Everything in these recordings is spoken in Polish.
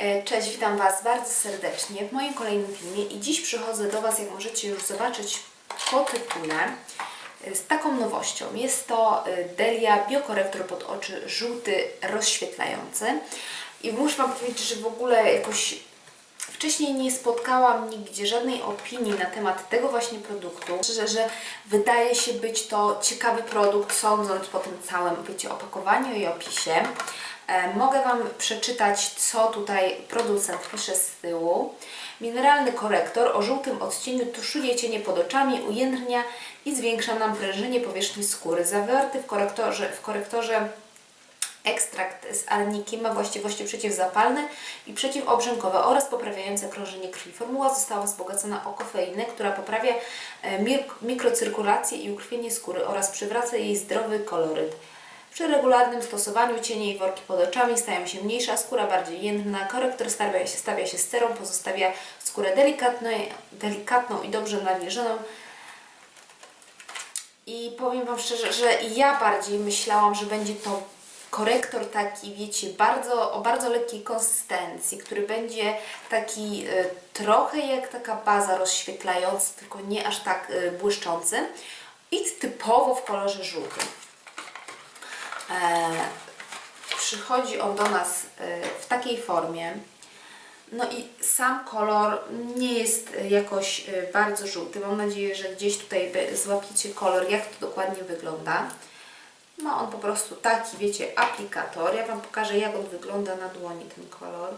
E, Cześć, witam Was bardzo serdecznie w moim kolejnym filmie i dziś przychodzę do Was, jak możecie już zobaczyć po tytule, e, z taką nowością. Jest to e, Delia Biokorektor pod oczy żółty rozświetlający i muszę Wam powiedzieć, że w ogóle jakoś Wcześniej nie spotkałam nigdzie żadnej opinii na temat tego właśnie produktu. Szczerze, że wydaje się być to ciekawy produkt, sądząc po tym całym, wiecie, opakowaniu i opisie. E, mogę Wam przeczytać, co tutaj producent pisze z tyłu. Mineralny korektor o żółtym odcieniu tuszuje cienie pod oczami, ujędrnia i zwiększa nam prężenie powierzchni skóry. Zawarty w korektorze, w korektorze Ekstrakt z arniki ma właściwości przeciwzapalne i przeciwobrzękowe oraz poprawiające krążenie krwi. Formuła została wzbogacona o kofeinę, która poprawia e, mikrocyrkulację i ukrwienie skóry oraz przywraca jej zdrowy koloryt. Przy regularnym stosowaniu cienie i worki pod oczami stają się mniejsze, a skóra bardziej jędrna. Korektor stawia się, stawia się z cerą, pozostawia skórę delikatną, i dobrze nawilżoną. I powiem Wam szczerze, że ja bardziej myślałam, że będzie to korektor taki, wiecie, bardzo, o bardzo lekkiej konsystencji, który będzie taki e, trochę jak taka baza rozświetlająca, tylko nie aż tak e, błyszczący i typowo w kolorze żółtym. E, przychodzi on do nas e, w takiej formie. No i sam kolor nie jest e, jakoś bardzo żółty. Mam nadzieję, że gdzieś tutaj złapiecie kolor, jak to dokładnie wygląda. Ma on po prostu taki, wiecie, aplikator. Ja Wam pokażę, jak on wygląda na dłoni, ten kolor.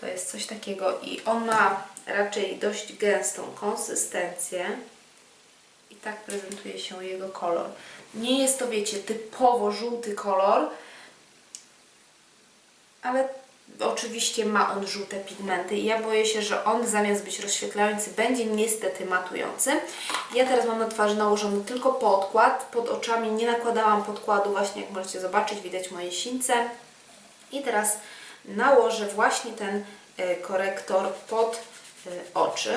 To jest coś takiego i on ma raczej dość gęstą konsystencję. I tak prezentuje się jego kolor. Nie jest to, wiecie, typowo żółty kolor, ale oczywiście ma on żółte pigmenty i ja boję się, że on zamiast być rozświetlający będzie niestety matujący. Ja teraz mam na twarzy nałożony tylko podkład, pod oczami nie nakładałam podkładu, właśnie jak możecie zobaczyć, widać moje sińce. I teraz nałożę właśnie ten e, korektor pod e, oczy.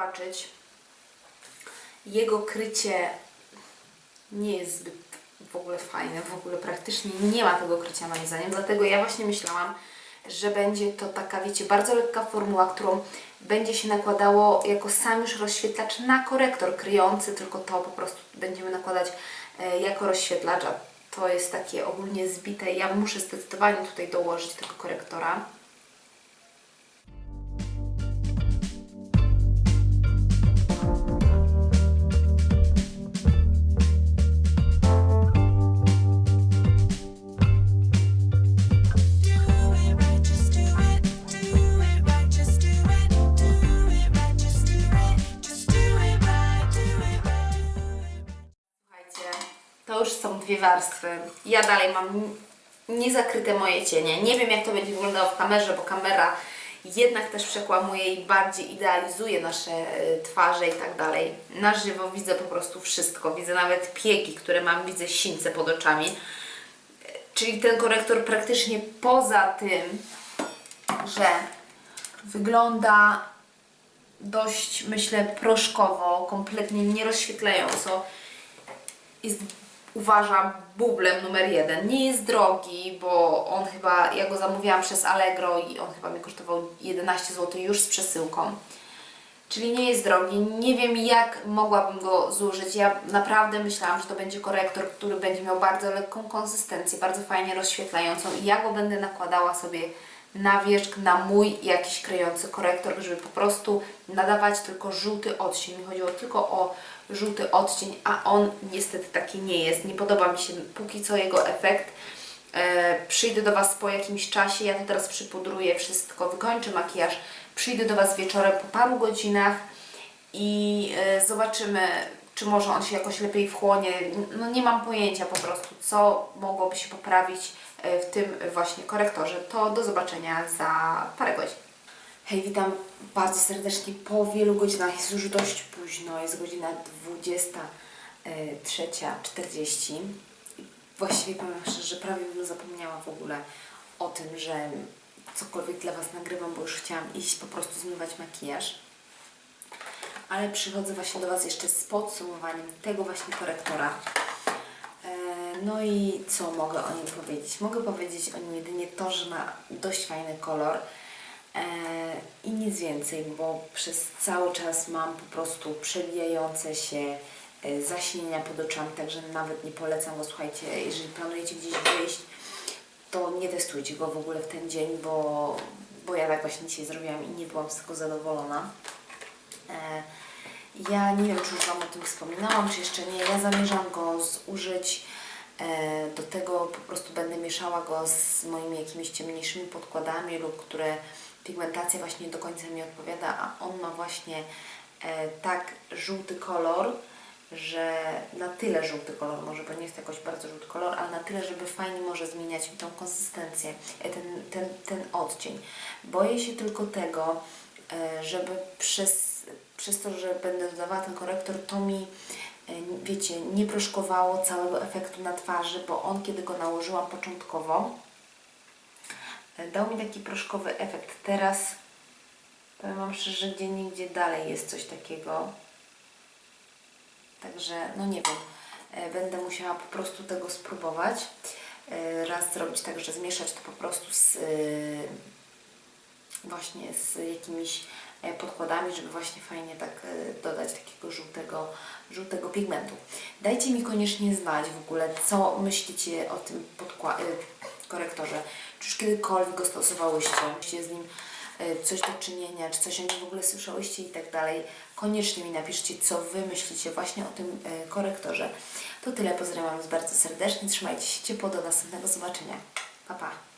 Zobaczyć, jego krycie nie jest zbyt w ogóle fajne, w ogóle praktycznie nie ma tego krycia moim zdaniem, dlatego ja właśnie myślałam, że będzie to taka, wiecie, bardzo lekka formuła, którą będzie się nakładało jako sam już rozświetlacz na korektor kryjący, tylko to po prostu będziemy nakładać e, jako rozświetlacz, a to jest takie ogólnie zbite. Ja muszę zdecydowanie tutaj dołożyć tego korektora. Warstwy. Ja dalej mam niezakryte moje cienie. Nie wiem, jak to będzie wyglądało w kamerze, bo kamera jednak też przekłamuje i bardziej idealizuje nasze y, twarze i tak dalej. Na żywo widzę po prostu wszystko. Widzę nawet piegi, które mam, widzę sińce pod oczami. Y, Czyli ten korektor praktycznie poza tym, że wygląda dość, myślę, proszkowo, kompletnie nierozświetlająco, jest, uważam, bublem numer jeden. Nie jest drogi, bo on chyba, ja go zamówiłam przez Allegro i on chyba mi kosztował 11 zł już z przesyłką. Czyli nie jest drogi. Nie wiem jak mogłabym go zużyć. Ja naprawdę myślałam, że to będzie korektor, który będzie miał bardzo lekką konsystencję, bardzo fajnie rozświetlającą i ja go będę nakładała sobie na wierzch, na mój jakiś kryjący korektor, żeby po prostu nadawać tylko żółty odcień. Mi chodziło tylko o żółty odcień, a on niestety taki nie jest. Nie podoba mi się póki co jego efekt. E, przyjdę do Was po jakimś czasie, ja to teraz przypudruję wszystko, wykończę makijaż, przyjdę do Was wieczorem po paru godzinach i e, zobaczymy, czy może on się jakoś lepiej wchłonie. No nie mam pojęcia po prostu, co mogłoby się poprawić e, w tym właśnie korektorze. To do zobaczenia za parę godzin. Hej, witam bardzo serdecznie po wielu godzinach. Jest już dość późno, jest godzina 23.40. Właściwie powiem szczerze, że prawie bym zapomniała w ogóle o tym, że cokolwiek dla Was nagrywam, bo już chciałam iść po prostu zmywać makijaż. Ale przychodzę właśnie do Was jeszcze z podsumowaniem tego właśnie korektora. E, No i co mogę o nim powiedzieć? Mogę powiedzieć o nim jedynie to, że ma dość fajny kolor i nic więcej, bo przez cały czas mam po prostu przebijające się e, zaśnienia pod oczami, także nawet nie polecam go, słuchajcie, jeżeli planujecie gdzieś wyjść, to nie testujcie go w ogóle w ten dzień, bo, bo ja tak właśnie dzisiaj zrobiłam i nie byłam z tego zadowolona. E, Ja nie wiem, czy już Wam o tym wspominałam, czy jeszcze nie. Ja zamierzam go zużyć. E, Do tego po prostu będę mieszała go z moimi jakimiś ciemniejszymi podkładami lub które pigmentacja właśnie do końca mi odpowiada, a on ma właśnie e, tak żółty kolor, że na tyle żółty kolor może, bo nie jest jakoś bardzo żółty kolor, ale na tyle, żeby fajnie może zmieniać mi tą konsystencję, e, ten, ten, ten odcień. Boję się tylko tego, e, żeby przez, przez to, że będę dodawała ten korektor, to mi, wiecie, nie proszkowało całego efektu na twarzy, bo on, kiedy go nałożyłam początkowo, dał mi taki proszkowy efekt. Teraz powiem Wam szczerze, gdzie nigdzie dalej jest coś takiego. Także, no nie wiem, e, będę musiała po prostu tego spróbować. E, Raz zrobić tak, że zmieszać to po prostu z e, właśnie z jakimiś podkładami, żeby właśnie fajnie tak dodać takiego żółtego, żółtego pigmentu. Dajcie mi koniecznie znać w ogóle, co myślicie o tym korektorze. Czy już kiedykolwiek go stosowałyście? Mieliście z nim e, coś do czynienia, czy coś o nim w ogóle słyszałyście i tak dalej. Koniecznie mi napiszcie, co Wy myślicie właśnie o tym e, korektorze. To tyle, pozdrawiam Was bardzo serdecznie, trzymajcie się ciepło, do następnego zobaczenia. Pa, pa.